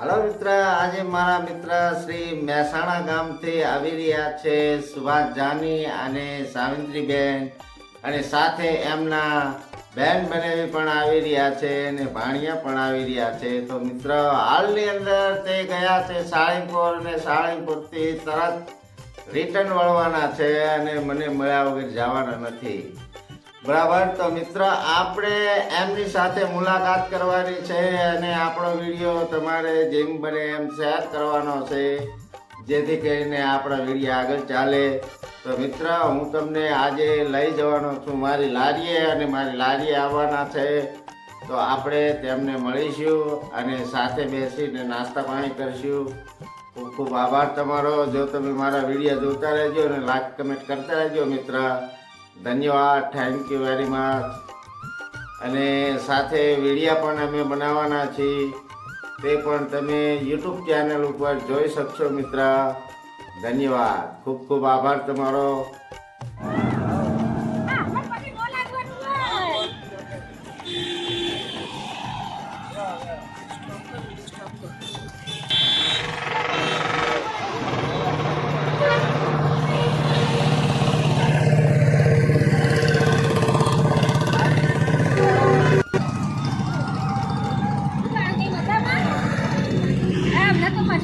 હાલો મિત્ર, આજે મારા મિત્ર શ્રી મહેસાણા ગામથી આવી રહ્યા છે સુભાષ જાની અને સાવિત્રીબેન. અને સાથે એમના બેન બનેવી પણ આવી રહ્યા છે અને ભાણિયા પણ આવી રહ્યા છે. તો મિત્ર, હાલની અંદર તે ગયા છે સાળીપુર અને સાળીપુરથી તરત રિટર્ન વળવાના છે અને મને મળ્યા વગર જવાના નથી. બરાબર, તો મિત્ર, આપણે એમની સાથે મુલાકાત કરવાની છે અને આપણો વીડિયો તમારે જેમ બને એમ શેર કરવાનો છે. જેથી કરીને આપણા વીડિયો આગળ ચાલે. તો મિત્ર, હું તમને આજે લઈ જવાનો છું મારી લારીએ અને મારી લારીએ આવવાના છે. તો આપણે તેમને મળીશું અને સાથે બેસીને નાસ્તા પાણી કરીશું. ખૂબ ખૂબ આભાર તમારો. જો તમે મારા વીડિયો જોતા રહેજો અને લાઈક કમેન્ટ કરતા રહેજો મિત્ર. ધન્યવાદ થેન્ક યુ વેરી મચ અને સાથે વિડીયા પણ અમે બનાવવાના છીએ. તે પણ તમે યુટ્યુબ ચેનલ ઉપર જોઈ શકશો મિત્ર. ધન્યવાદ. ખૂબ ખૂબ આભાર તમારો.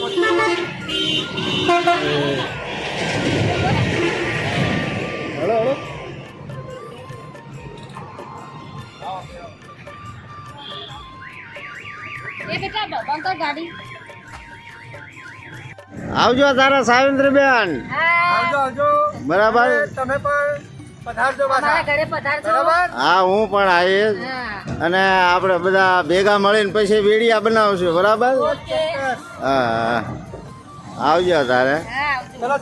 હલો હલો ગાડી. આવજો તારા સાવિત્રીબેન. આવજો આવજો. બરાબર. તમે પણ હા હું પણ આવીશ અને આપણે બધા ભેગા મળીને પછી વેડિયા બનાવશું બરાબર? હા હા. આવજો તારે. હા આવજો. ચલો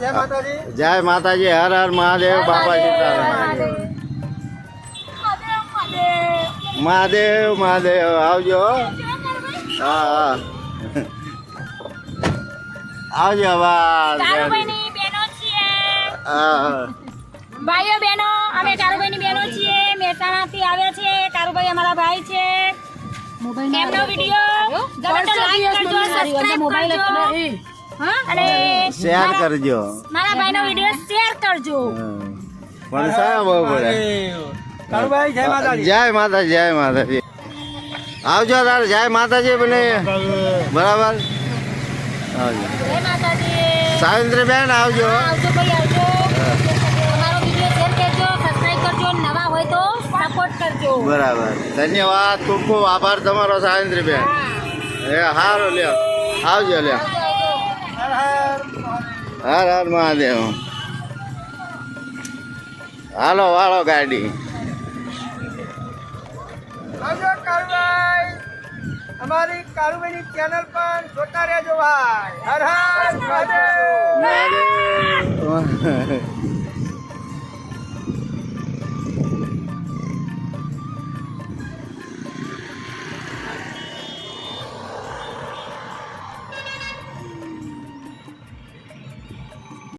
જય માતાજી હર હર મહાદેવ બાપા સીતારામ. મહાદેવ. મહાદેવ આવજો હા. હા આવજો હા હા. ભાઈઓ બહેનો અમે કારુભાઈની બહેનો છીએ. મહેસાણાથી આવ્યા છે. કારુભાઈ અમારા ભાઈ છે. એમનો વીડિયો ગમે લાઈક કરજો સબસ્ક્રાઇબ કરજો. અને શેર કરજો. મારા ભાઈનો વીડિયો શેર કરજો. પણ સાહેબ પડે કાળુભાઈ જય માતાજી. જય માતાજી જય માતાજી. આવજો દાદા જય માતાજી બને. બરાબર? આવજો. જય માતાજી. આવજો. ભાઈ આવજો અમારો વીડિયો શેર કરજો સબસ્ક્રાઇબ કરજો નવા હોય તો સપોર્ટ કરજો. બરાબર. ધન્યવાદ. ખૂબ ખૂબ આભાર તમારો હા. એ હારો લ્યો. આવજો લ્યો. હર હર. મહાદેવ. હાલો વાળો ગાડી. અમારી કાળુભાઈની ચેનલ પણ જોતા રહેજો ભાઈ. હર હર મહાદેવ.